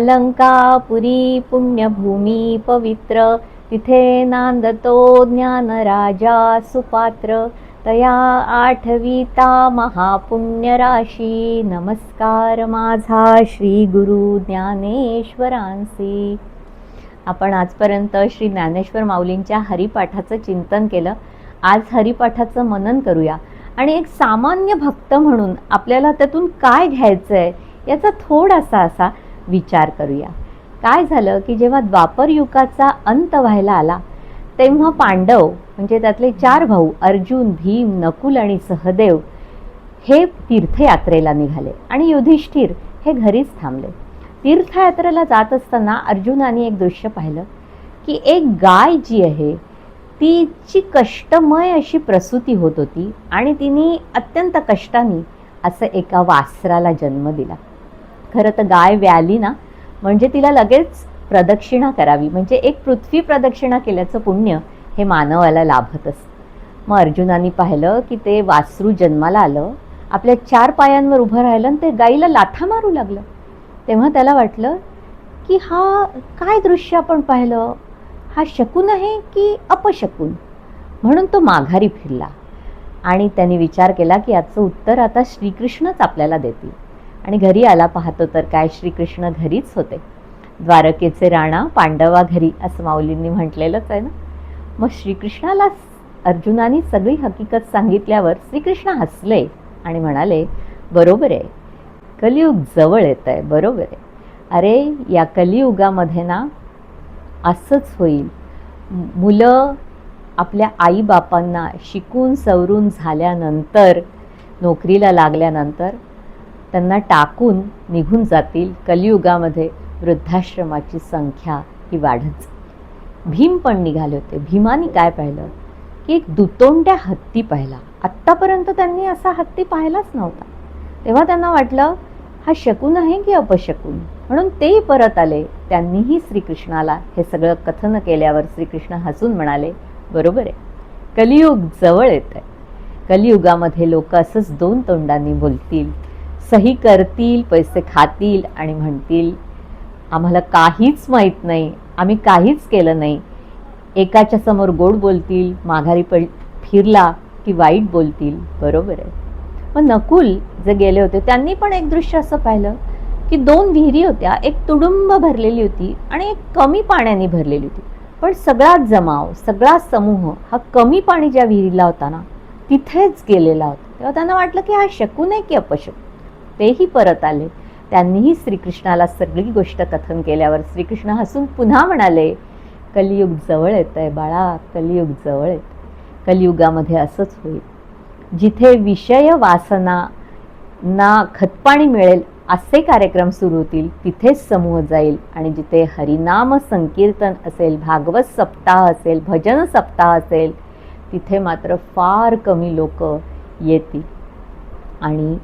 अलंकापुरी पुण्यभूमी पवित्र। तिथे नांदतो ज्ञानराजा सुपात्र। तया आठविता महापुण्यराशी। नमस्कार माझा श्री गुरु ज्ञानेश्वरांसी। आपण आजपर्यंत श्री ज्ञानेश्वर माऊलींच्या हरिपाठाचं चिंतन केलं. आज हरिपाठाचं मनन करूया. आणि एक सामान्य भक्त म्हणून आपल्याला त्यातून काय घ्यायचं आहे याचा थोडासा असा विचार करूया. काय झालं की जेव्हा द्वापर युगाचा अंत व्हायला आला तेव्हा पांडव म्हणजे त्यातले चार भाऊ अर्जुन भीम नकुल आणि सहदेव हे तीर्थयात्रेला निघाले आणि युधिष्ठिर हे घरीच थांबले. तीर्थयात्रेला जात असताना अर्जुनाने एक दृश्य पाहिलं की एक गाय जी आहे तिची कष्टमय अशी प्रसूती होत होती आणि तिने अत्यंत कष्टाने असं एका वासराला जन्म दिला. खरं तर गाय व्याली ना म्हणजे तिला लगेच प्रदक्षिणा करावी. म्हणजे एक पृथ्वी प्रदक्षिणा केल्याचं पुण्य हे मानवाला लाभत असतं. मग अर्जुनाने पाहिलं की ते वासरू जन्माला आलं आपल्या चार पायांवर उभं राहिलं आणि ते गाईला लाथा मारू लागलं. तेव्हा त्याला वाटलं की हा काय दृश्य आपण पाहिलं? हा शकून आहे की अपशकून? म्हणून तो माघारी फिरला. आणि त्यांनी विचार केला की याचं उत्तर आता श्रीकृष्णच आपल्याला देतील. आणि घरी आला पाहतो तर काय श्रीकृष्ण घरीच होते. द्वारकेचे राणा पांडवा घरी असं माऊलींनी म्हटलेलंच आहे ना? मग श्रीकृष्णाला अर्जुनाने सगळी हकीकत सांगितल्यावर श्रीकृष्ण हसले आणि म्हणाले बरोबर आहे. कलियुग जवळ येत आहे बरोबर आहे. अरे या कलियुगामध्ये ना असंच होईल. मुलं आपल्या आईबापांना शिकून सवरून झाल्यानंतर नोकरीला लागल्यानंतर त्यांना टाकून निघून जातील कलियुगामध्ये वृद्धाश्रमाची संख्या ही वाढत भीम पण निघाले होते. भीमाने काय पाहिलं? की एक दुतोंड्या हत्ती पाहिला. आत्तापर्यंत त्यांनी असा हत्ती पाहिलाच नव्हता. तेव्हा त्यांना वाटलं हा शकून आहे की अपशकून? म्हणून तेही परत आले. त्यांनीही श्रीकृष्णाला हे सगळं कथन केल्यावर श्रीकृष्ण हसून म्हणाले बरोबर आहे. कलियुग जवळ येत आहे कलियुगामध्ये लोक असंच दोन तोंडांनी बोलतील. सही करतील पैसे खातील आणि म्हणतील आम्हाला काहीच माहीत नाही आम्ही काहीच केलं नाही. एकाच्या समोर गोड बोलतील माघारी पड फिरला की वाईट बोलतील. बरोबर आहे. मग नकुल जे गेले होते त्यांनी पण एक दृश्य असं पाहिलं की दोन विहिरी होत्या एक तुडुंब भरलेली होती आणि एक कमी पाण्याने भरलेली होती. पण सगळा जमाव सगळा समूह हा कमी पाणी ज्या विहिरीला होता ना तिथेच गेलेला होता. तेव्हा त्यांना वाटलं की हा शकू नाही की अपशकू? तेही परत आले. त्यांनीही श्रीकृष्णाला सगळी गोष्ट कथन केल्यावर श्रीकृष्ण हसून पुन्हा म्हणाले कलियुग जवळ येत आहे बाळा कलियुग जवळ येत कलियुगामध्ये असंच होईल. जिथे विषय वासना ना खतपाणी मिळेल असे कार्यक्रम सुरू होतील तिथेच समूह जाईल आणि जिथे हरिनाम संकीर्तन असेल भागवत सप्ताह असेल भजन सप्ताह असेल तिथे मात्र फार कमी लोक येतील. आणि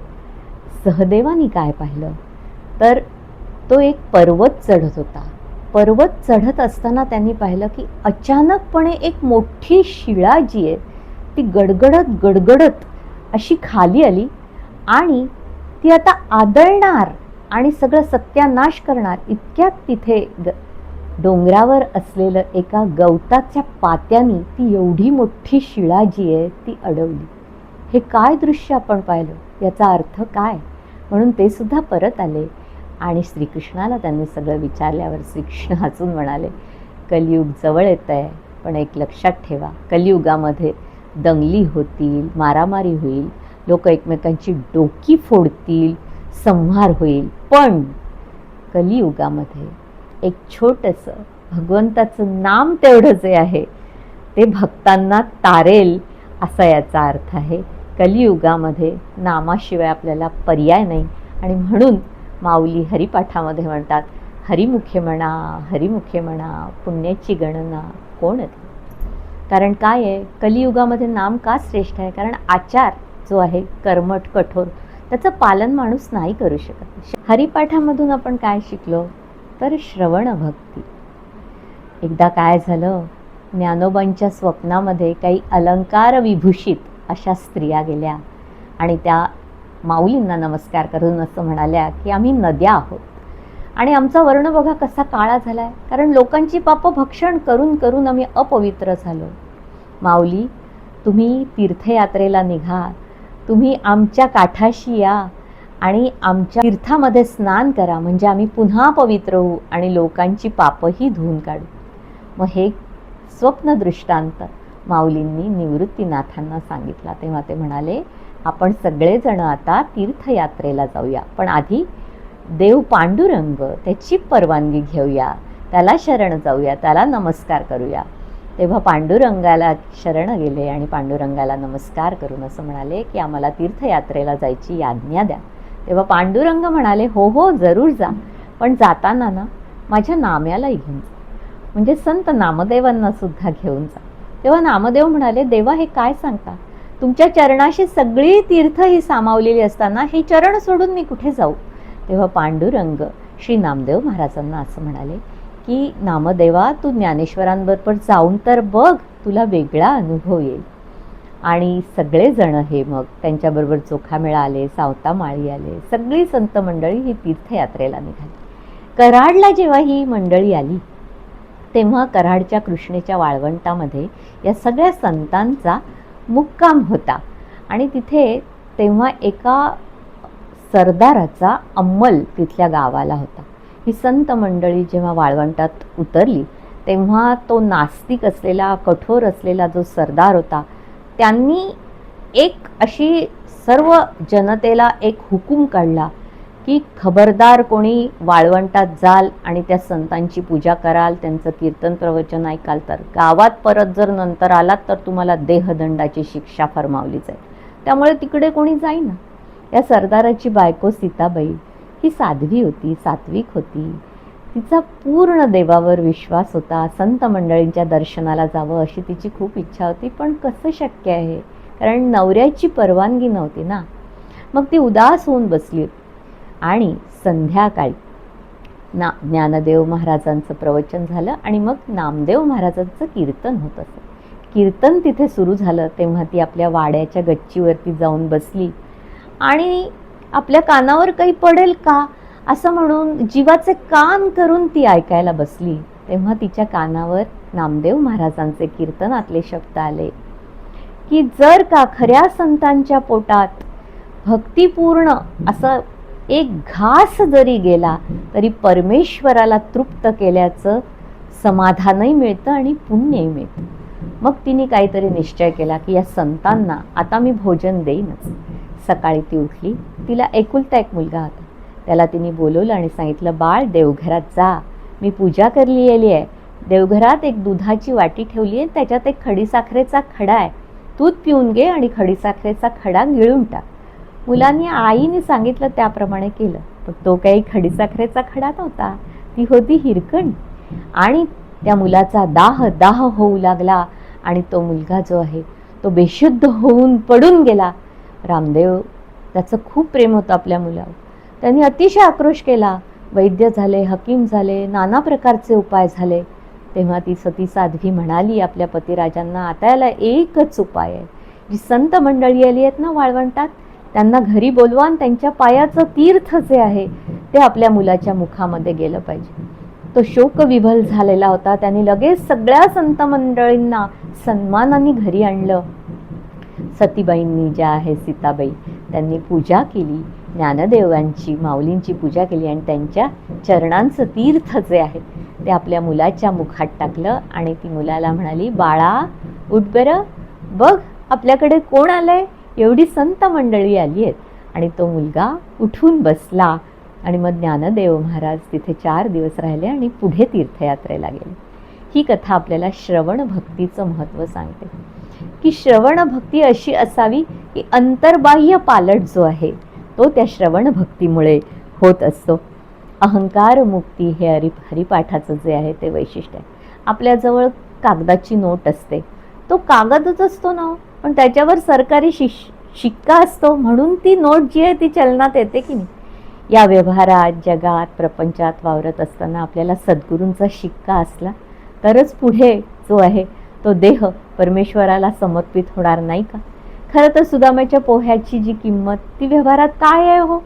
सहदेवानी काय पाहिलं? तर तो एक पर्वत चढत होता. पर्वत चढत असताना त्यांनी पाहिलं की अचानकपणे एक मोठी शिळा जी आहे ती गडगडत गडगडत अशी खाली आली आणि ती आता आदळणार आणि सगळं सत्यानाश करणार इतक्यात तिथे ग डोंगरावर असलेलं एका गवताच्या पात्यानी ती एवढी मोठी शिळा जी आहे ती अडवली. हे काय दृश्य आपण पाहिलं? याचा अर्थ काय? म्हणून ते सुद्धा परत आले आणि श्रीकृष्णाला त्यांनी सगळं विचारल्यावर श्रीकृष्ण हसून म्हणाले कलियुग जवळ येत आहे पण एक लक्षात ठेवा कलियुगामध्ये दंगली होतील मारामारी होईल लोक एकमेकांची डोकी फोडतील संहार होईल पण कलियुगामध्ये एक छोटंसं भगवंताचं नाम तेवढं जे आहे ते भक्तांना तारेल असा याचा अर्थ आहे कलियुगामध्ये नामाशिवाय आपल्याला पर्याय नाही. आणि म्हणून माऊली हरिपाठामध्ये म्हणतात हरिमुखे म्हणा हरिमुखे म्हणा पुण्याची गणना कोण आहे कारण काय आहे? कलियुगामध्ये नाम का श्रेष्ठ आहे? कारण आचार जो आहे कर्मठ कठोर त्याचं पालन माणूस नाही करू शकत. हरिपाठामधून आपण काय शिकलो? तर श्रवण भक्ती. एकदा काय झालं? ज्ञानोबांच्या स्वप्नामध्ये काही अलंकार विभूषित अशा स्त्रिया गेल्या. आणि त्या माऊलींना नमस्कार करून असं म्हणाल्या की आम्ही नद्या आहोत. आणि आमचा वर्ण बघा कसा काळा झाला आहे कारण लोकांची पापं भक्षण करून करून आम्ही अपवित्र झालो. माऊली तुम्ही तीर्थयात्रेला निघा. तुम्ही आमच्या काठाशी या आणि आमच्या तीर्थामध्ये स्नान करा. म्हणजे आम्ही पुन्हा पवित्र होऊ आणि लोकांची पापही धुवून काढू. मग हे स्वप्न दृष्टांत माऊलींनी निवृत्तीनाथांना सांगितला. तेव्हा ते म्हणाले आपण सगळेजण आता तीर्थयात्रेला जाऊया. पण आधी देव पांडुरंग त्याची परवानगी घेऊया. त्याला शरण जाऊया. त्याला नमस्कार करूया. तेव्हा पांडुरंगाला शरण गेले आणि पांडुरंगाला नमस्कार करून असं म्हणाले की आम्हाला तीर्थयात्रेला जायची आज्ञा द्या. तेव्हा पांडुरंग म्हणाले हो हो जरूर जा. पण जाताना ना माझ्या नाम्याला घेऊन जा. म्हणजे संत नामदेवांना सुद्धा घेऊन जा. तेव्हा नामदेव म्हणाले देवा हे काय सांगता तुमच्या चरणाशी सगळी तीर्थ ही सामावलेली असताना हे चरण सोडून मी कुठे जाऊ? तेव्हा पांडुरंग श्री नामदेव महाराजांना असं म्हणाले की नामदेवा तू ज्ञानेश्वरांबरोबर जाऊन तर बघ तुला वेगळा अनुभव येईल. आणि सगळेजण हे मग त्यांच्याबरोबर चोखामेळा आले सावता माळी आले सगळी संत मंडळी ही तीर्थयात्रेला निघाली. कराडला जेव्हा ही मंडळी आली तेव्हा कराडच्या कृष्णेच्या वाळवंटामध्ये या सगळ्या संतांचा मुक्काम होता. आणि तिथे तेव्हा एका सरदाराचा अंमल तिथल्या गावाला होता. ही संत मंडळी जेव्हा वाळवंटात उतरली तेव्हा तो नास्तिक असलेला कठोर असलेला जो सरदार होता त्यांनी एक अशी सर्व जनतेला एक हुकूम काढला की खबरदार कोणी वाळवंटात जाल आणि त्या संतांची पूजा कराल त्यांचं कीर्तन प्रवचन ऐकाल तर गावात परत जर नंतर आलात तर तुम्हाला देहदंडाची शिक्षा फरमावली जाईल त्यामुळे तिकडे कोणी जाईना. या सरदाराची बायको सीताबाई ही साध्वी होती सात्विक होती. तिचा पूर्ण देवावर विश्वास होता. संत मंडळींच्या दर्शनाला जावं अशी तिची खूप इच्छा होती पण कसं शक्य आहे? कारण नवऱ्याची परवानगी नव्हती ना. मग ती उदास होऊन बसली होती. आणि संध्याकाळी. ना ज्ञानदेव महाराजांचं प्रवचन झालं आणि मग नामदेव महाराजांचं कीर्तन होत असं. कीर्तन तिथे सुरू झालं तेव्हा ती आपल्या वाड्याच्या गच्चीवरती जाऊन बसली. आणि आपल्या कानावर काही पडेल का? असं म्हणून जीवाचे कान करून ती ऐकायला बसली. तेव्हा तिच्या कानावर नामदेव महाराजांचे कीर्तनातले शब्द आले. की जर का खऱ्या संतांच्या पोटात भक्तिपूर्ण असं एक घास जरी गेला तरी परमेश्वराला तृप्त केल्याचं समाधानही मिळतं आणि पुण्यही मिळतं. मग तिने काहीतरी निश्चय केला की या संतांना आता मी भोजन देईनच. सकाळी ती उठली. तिला एकुलता एक मुलगा होता. त्याला तिने बोलवलं आणि सांगितलं बाळ देवघरात जा. मी पूजा करली गेली आहे. देवघरात एक दुधाची वाटी ठेवली आहे त्याच्यात एक खडीसाखरेचा खडा आहे. दूध पिऊन घे आणि खडीसाखरेचा खडा गिळून टाक. मुलांनी आईने सांगितलं त्याप्रमाणे केलं. पण तो काही खडीसाखरेचा खडा नव्हता. ती होती हिरकणी. आणि त्या मुलाचा दाह दाह होऊ लागला आणि तो मुलगा जो आहे तो बेशुद्ध होऊन पडून गेला. रामदेव त्याचं खूप प्रेम होतं आपल्या मुलावर. त्यांनी अतिशय आक्रोश केला. वैद्य झाले हकीम झाले नाना प्रकारचे उपाय झाले. तेव्हा ती सती साध्वी म्हणाली आपल्या पतिराजांना आता याला एकच उपाय आहे. जी संत मंडळी आली आहेत ना वाळवंटात त्यांना घरी बोलवा आणि त्यांच्या पायाचं तीर्थ जे आहे ते आपल्या मुलाच्या मुखामध्ये गेलं पाहिजे. तो शोकविभल झालेला होता. त्यांनी लगेच सगळ्या संत मंडळींना सन्मानाने घरी आणलं. सतीबाईंनी ज्या आहे सीताबाई त्यांनी पूजा केली ज्ञानदेवांची माऊलींची पूजा केली आणि त्यांच्या चरणांचं तीर्थ जे आहे ते आपल्या मुलाच्या मुखात टाकलं आणि ती मुलाला म्हणाली बाळा उठ बरं. बघ आपल्याकडे कोण आलंय? एवढी संत मंडळी आली आहेत. आणि तो मुलगा उठून बसला आणि मग ज्ञानदेव महाराज तिथे चार दिवस राहिले आणि पुढे तीर्थयात्रेला गेले. ही कथा आपल्याला श्रवण भक्तीचं महत्त्व सांगते. की श्रवण भक्ती अशी असावी की अंतर्बाह्य पालट जो आहे तो त्या श्रवण भक्तीमुळे होत असतो. अहंकार मुक्ती हे हरि हरिपाठाचं जे आहे ते वैशिष्ट्य आहे. आपल्याजवळ कागदाची नोट असते. तो कागदच असतो ना हो? पण त्याच्यावर सरकारी शिश शिक्का असतो म्हणून ती नोट जी आहे ती चलनात येते की नाही. या व्यवहारात जगात प्रपंचात वावरत असताना आपल्याला सद्गुरूंचा शिक्का असला तरच पुढे जो आहे तो देह परमेश्वराला समर्पित होणार नाही का? खरं तर सुदामाच्या पोह्याची जी किंमत ती व्यवहारात काय आहे हो?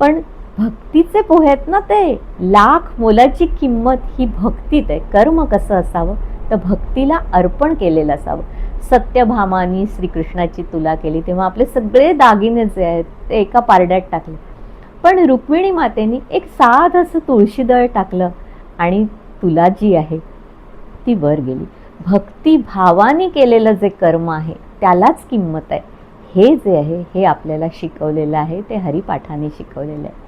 पण भक्तीचे पोहे आहेत ना ते लाख मोलाची किंमत ही भक्तीत आहे. कर्म कसं असावं? तर भक्तीला अर्पण केलेलं असावं. सत्यभामानी श्रीकृष्णाची तुला केली तेव्हा आपले सगळे दागिने जे आहेत ते एका पारड्यात टाकले. पण रुक्मिणी मातेनी एक साध असं तुळशीदळ टाकलं आणि तुला जी आहे ती वर गेली. भक्तिभावाने केलेलं जे कर्म आहे त्यालाच किंमत आहे. हे जे आहे हे आपल्याला शिकवलेलं आहे ते हरिपाठाने शिकवलेलं आहे.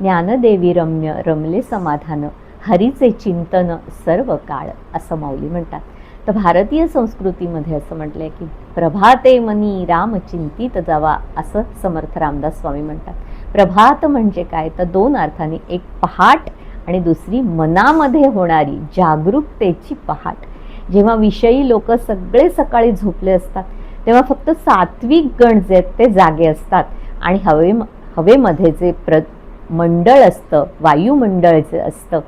ज्ञानदेवी रम्य रमले समाधान हरीचे चिंतन सर्व काळ असं माऊली म्हणतात. तर भारतीय संस्कृतीमध्ये असं म्हटलंय की प्रभाते मनी राम चिंतित जावा असं समर्थ रामदास स्वामी म्हणतात. प्रभात म्हणजे काय? तर दोन अर्थाने एक पहाट आणि दुसरी मनामध्ये होणारी जागरूकतेची पहाट. जेव्हा विषयी लोक सगळे सकाळी झोपले असतात तेव्हा फक्त सात्विक गण जे आहेत ते जागे असतात. आणि हवे हवेमध्ये जे प्र मंडळ असतं वायुमंडळ जे असतं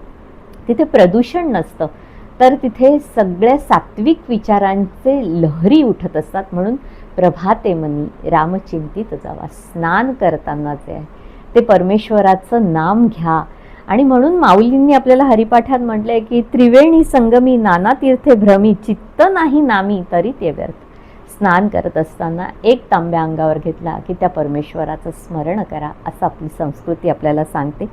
तिथे प्रदूषण नसतं. तर तिथे सगळ्या सात्विक विचारांचे लहरी उठत असतात. म्हणून प्रभाते मनी रामचिंतित जावा. स्नान करताना जे आहे ते परमेश्वराचं नाम घ्या. आणि म्हणून माऊलींनी आपल्याला हरिपाठात म्हटलंय की त्रिवेणी संगमी नाना तीर्थे भ्रमी चित्त नाही नामी तरी ते व्यर्थ. स्नान करत असताना एक तांब्या अंगावर घेतला की त्या परमेश्वराचं स्मरण करा. असं आपली संस्कृती आपल्याला सांगते.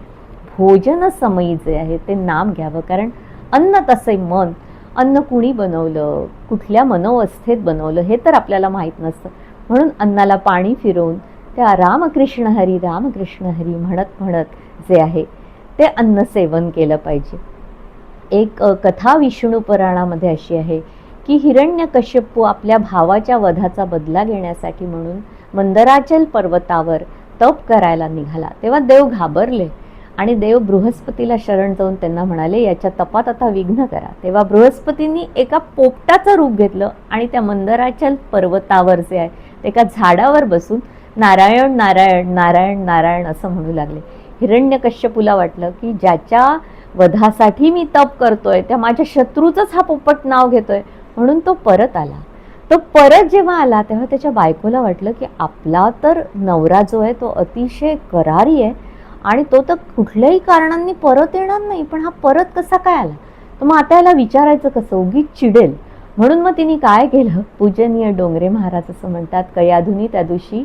भोजन समयी जे आहे ते नाम घ्यावं. कारण अन्न तसे मन. अन्न कुणी बनवलं? कुठल्या मनोवस्थेत बनवलं? हे तर आपल्याला माहीत नसतं. म्हणून अन्नाला पाणी फिरवून त्या रामकृष्ण हरी रामकृष्ण हरी म्हणत म्हणत जे आहे ते अन्न सेवन केलं पाहिजे. एक कथा विष्णू पुराणामध्ये अशी आहे की हिरण्यकश्यपू आपल्या भावाच्या वधाचा बदला घेण्यासाठी म्हणून मंदराचल पर्वतावर तप करायला निघाला. तेव्हा देव घाबरले. आणि देव बृहस्पतीला शरण जाऊन त्यांना म्हणाले याच्या तपात आता विघ्न करा. तेव्हा बृहस्पतींनी एका पोपटाचं रूप घेतलं आणि त्या मंदराचल पर्वतावर जे आहे एका झाडावर बसून नारायण नारायण नारायण नारायण असं म्हणू लागले. हिरण्यकश्यपूला वाटलं की ज्याच्या वधासाठी मी तप करतोय त्या माझ्या शत्रूचंच हा पोपट नाव घेतोय. म्हणून तो परत आला. तो परत जेव्हा आला तेव्हा त्याच्या बायकोला वाटलं की आपला तर नवरा जो आहे तो अतिशय करारी आहे. आणि तो तर कुठल्याही कारणांनी परत येणार नाही पण हा परत कसा काय आला? तर मग आता याला विचारायचं कसं? उगीच चिडेल. म्हणून मग तिने काय केलं? पूजनीय डोंगरे महाराज असं म्हणतात कयाधुनी त्या दिवशी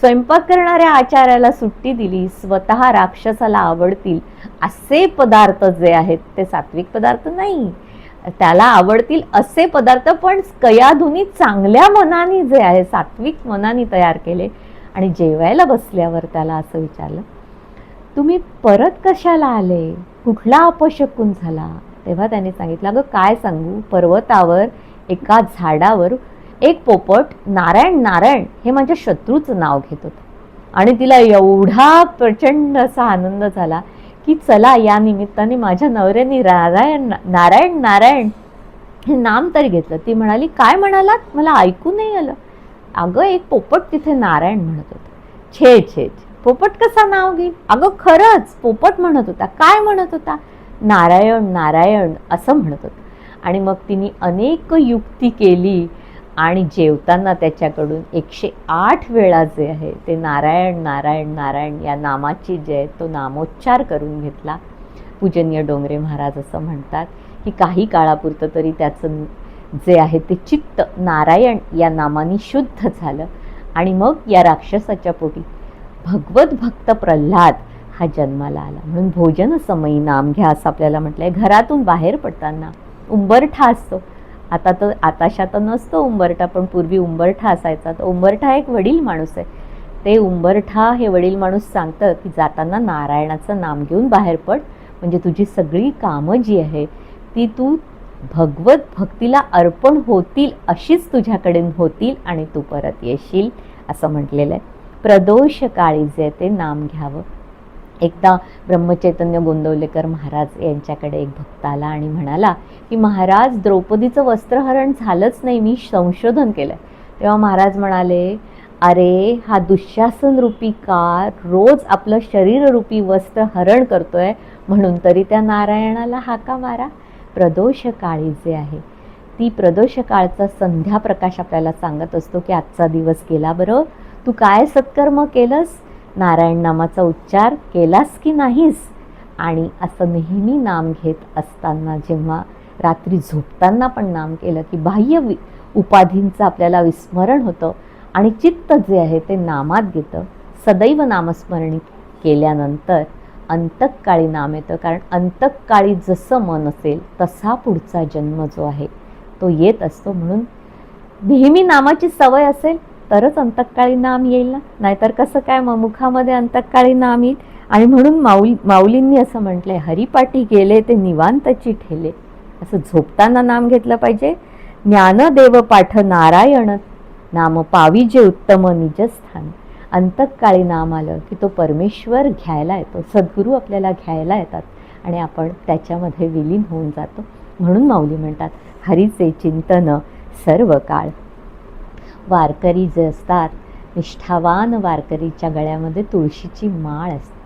स्वयंपाक करणाऱ्या आचार्याला सुट्टी दिली स्वतः राक्षसाला आवडतील असे पदार्थ जे आहेत ते सात्विक पदार्थ नाही. त्याला आवडतील असे पदार्थ पण कयाधुनी चांगल्या मनाने जे आहे सात्विक मनाने तयार केले आणि जेवायला बसल्यावर त्याला असं विचारलं तुम्ही परत कशाला आले? कुठला अपशकून झाला? तेव्हा त्याने सांगितलं अगं काय सांगू? पर्वतावर एका झाडावर एक पोपट नारायण नारायण हे माझ्या शत्रूचं नाव घेत होतं. आणि तिला एवढा प्रचंड असा आनंद झाला की चला या निमित्ताने माझ्या नवऱ्याने नारायण नारायण नारायण हे नाम तरी घेतलं. ती म्हणाली काय म्हणालात? मला ऐकू नाही आलं. अगं एक पोपट तिथे नारायण म्हणत होतं. छे छे छे. पोपट कसा नाव घेईल अगं खरंच पोपट म्हणत होता. काय म्हणत होता? नारायण नारायण असं म्हणत होता. आणि मग तिने अनेक युक्ती केली आणि जेवताना त्याच्याकडून एकशे आठ वेळा जे आहे ते नारायण नारायण नारायण या नामाची जे आहे तो नामोच्चार करून घेतला. पूजनीय डोंगरे महाराज असं म्हणतात की काही काळापुरतं तरी त्याचं जे आहे ते चित्त नारायण या नामाने शुद्ध झालं. आणि मग या राक्षसाच्या पोटी भगवत भक्त प्रल्हाद हा जन्माला आला. म्हणून भोजन समयी नाम घ्या असं आपल्याला म्हटलं आहे घरातून बाहेर पडताना उंबरठा असतो. आता तर आताशा तर नसतो उंबरठा पण पूर्वी उंबरठा असायचा. तर उंबरठा एक वडील माणूस आहे. ते उंबरठा हे वडील माणूस सांगतं की जाताना नारायणाचं नाम घेऊन बाहेर पड. म्हणजे तुझी सगळी कामं जी आहे ती तू भगवत भक्तीला अर्पण होतील अशीच तुझ्याकडे होतील आणि तू परत येशील असं म्हटलेलं आहे. प्रदोष काळी जे आहे ते नाम घ्यावं. एकदा ब्रह्मचैतन्य गोंदवलेकर महाराज यांच्याकडे एक भक्त आला आणि म्हणाला की महाराज द्रौपदीचं वस्त्रहरण झालंच नाही मी संशोधन केलं तेव्हा महाराज म्हणाले अरे हा दुःशासन रूपी कार रोज आपलं शरीररूपी वस्त्र हरण करतोय म्हणून तरी त्या नारायणाला हाका मारा. प्रदोष काळी जे आहे ती प्रदोष काळचा संध्याप्रकाश आपल्याला सांगत असतो की आजचा दिवस गेला बरं तू काय सत्कर्म केलंस? नारायण नामाचा उच्चार केलास की नाहीस? आणि असं नेहमी नाम घेत असताना जेव्हा रात्री झोपताना पण नाम केलं की बाह्य वि उपाधींचं आपल्याला विस्मरण होतं आणि चित्त जे आहे ते नामात घेतं. सदैव नामस्मरणी केल्यानंतर अंतकाळी नाम येतं. कारण अंतकाळी जसं मन असेल तसा पुढचा जन्म जो आहे तो येत असतो. म्हणून नेहमी नामाची सवय असेल तरच अंतकाळी नाम येईल ना? नाहीतर कसं काय मग मुखामध्ये अंतकाळी नाम येईल? आणि म्हणून माऊली माऊलींनी असं म्हटलंय हरिपाठी गेले ते निवांतची ठेले. असं झोपताना नाम घेतलं पाहिजे. ज्ञानदेव पाठ नारायण नाम पाविजे उत्तम निजस्थान. अंतकाळी नाम आलं की तो परमेश्वर घ्यायला येतो. सद्गुरू आपल्याला घ्यायला येतात आणि आपण त्याच्यामध्ये विलीन होऊन जातो. म्हणून माऊली म्हणतात हरीचे चिंतन सर्व काळ वारकरी जे असतात निष्ठावान वारकरीच्या गळ्यामध्ये तुळशीची माळ असते.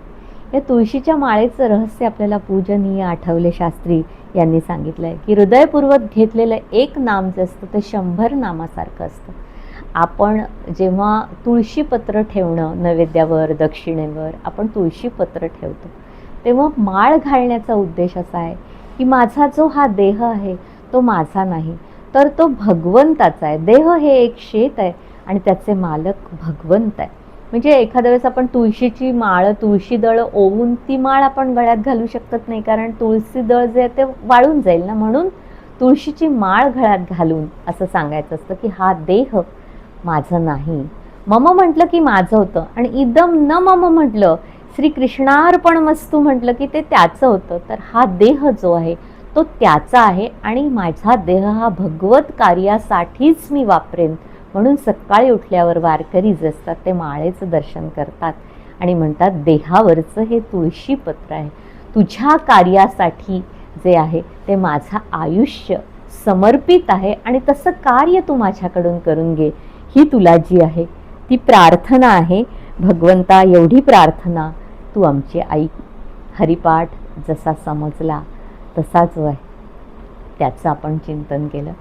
या तुळशीच्या माळेचं रहस्य आपल्याला पूजनीय आठवले शास्त्री यांनी सांगितलं आहे की हृदयपूर्वक घेतलेलं एक नाम जे असतं ते शंभर नामासारखं असतं. आपण जेव्हा तुळशीपत्र ठेवणं नैवेद्यावर दक्षिणेवर आपण तुळशीपत्र ठेवतो तेव्हा माळ घालण्याचा उद्देश असा आहे की माझा जो हा देह आहे तो माझा नाही. तर तो भगवंताचा आहे. देह हे एक शेत आहे आणि त्याचे मालक भगवंत आहे. म्हणजे एखाद्या वेळेस आपण तुळशीची माळ तुळशी दळ ओवून ती माळ आपण गळ्यात घालू शकत नाही. कारण तुळशी दळ जे आहे ते वाळून जाईल ना. म्हणून तुळशीची माळ गळ्यात घालून असं सांगायचं असतं की हा देह माझं नाही. मम म्हटलं की माझं होतं आणि इदम न मम म्हटलं श्रीकृष्णार्पण मस्तू म्हटलं की ते त्याचं होतं. तर हा देह जो आहे तो त्याचा आहे आणि माझा देह हा भगवत कार्यासाठीच मी वापरेन. म्हणून सकाळी उठल्यावर वारकरी जसतात असतात ते माळेचं दर्शन करतात आणि म्हणतात देहावरचं हे तुळशी पत्र आहे. तुझ्या कार्यासाठी जे आहे ते माझं आयुष्य समर्पित आहे आणि तसं कार्य तू माझ्याकडून करून घे. ही तुला जी आहे ती प्रार्थना आहे. भगवंता एवढी प्रार्थना तू आमची ऐक. हरिपाठ जसा समजला. तसा जो आहे त्याचं आपण चिंतन केलं.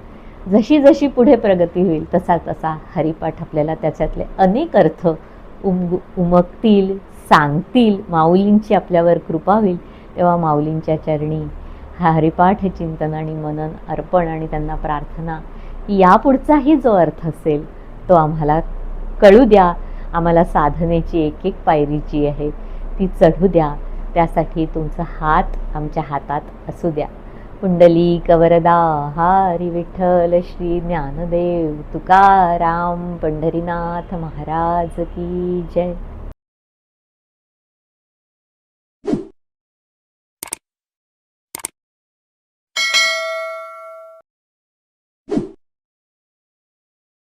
जशी जशी पुढे प्रगती होईल तसा तसा हरिपाठ आपल्याला त्याच्यातले अनेक अर्थ उम उमगतील सांगतील. माऊलींची आपल्यावर कृपा होईल तेव्हा माऊलींच्या चरणी हा हरिपाठ हे चिंतन आणि मनन अर्पण आणि त्यांना प्रार्थना यापुढचाही जो अर्थ असेल तो आम्हाला कळू द्या. आम्हाला साधनेची एक एक पायरी जी आहे. ती चढू द्या. त्यासाठी तुमचा हात आमच्या हातात असू द्या. कुंडली कवरदा हारी विठ्ठल श्री ज्ञानदेव तुकाराम पंढरीनाथ महाराज की जय.